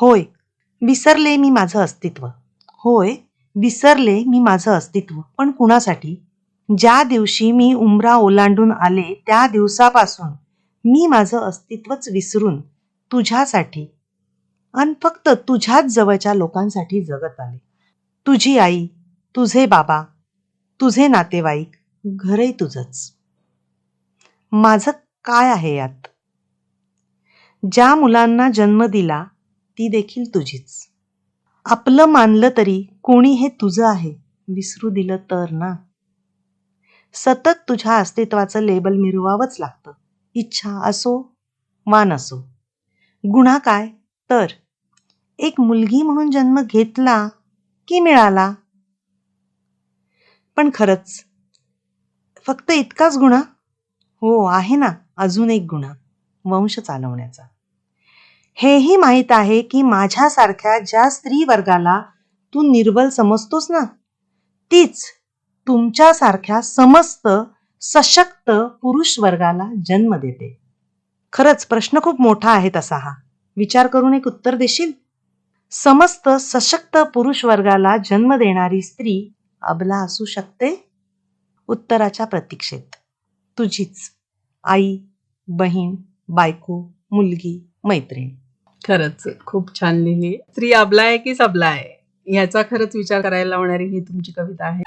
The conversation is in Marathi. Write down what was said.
होय विसरले मी माझं अस्तित्व. होय विसरले मी माझं अस्तित्व. पण कुणासाठी? ज्या दिवशी मी उमरा ओलांडून आले त्या दिवसापासून मी माझं अस्तित्वच विसरून तुझ्यासाठी आणि फक्त तुझ्याच जवळच्या लोकांसाठी जगत आले. तुझी आई तुझे बाबा तुझे नातेवाईक घरही तुझंच. माझं काय आहे यात? ज्या मुलांना जन्म दिला ती देखील तुझीच. आपलं मानलं तरी कोणी हे तुझं आहे विसरू दिलं तर ना? सतत तुझ्या अस्तित्वाचं लेबल मिरवावंच लागतं. इच्छा असो वा नसो गुन्हा काय? तर एक मुलगी म्हणून जन्म घेतला की मिळाला? पण खरंच फक्त इतकाच गुन्हा? हो आहे ना अजून एक गुन्हा वंश चालवण्याचा. हेही माहीत आहे की माझ्यासारख्या ज्या स्त्री वर्गाला तू निर्बल समजतोस ना तीच तुमच्यासारख्या समस्त सशक्त पुरुष वर्गाला जन्म देते. खरंच प्रश्न खूप मोठा आहे तसा हा. विचार करून एक उत्तर देशील? समस्त सशक्त पुरुष वर्गाला जन्म देणारी स्त्री अबला असू शकते? उत्तराच्या प्रतीक्षेत. तुझीच. आई बहीण बायको मुलगी मैत्रीण. खरंच खूप छान लिहिली. स्त्री अबला आहे की सबला आहे? ह्याचा खरंच विचार करायला लावणारी ही तुमची कविता आहे.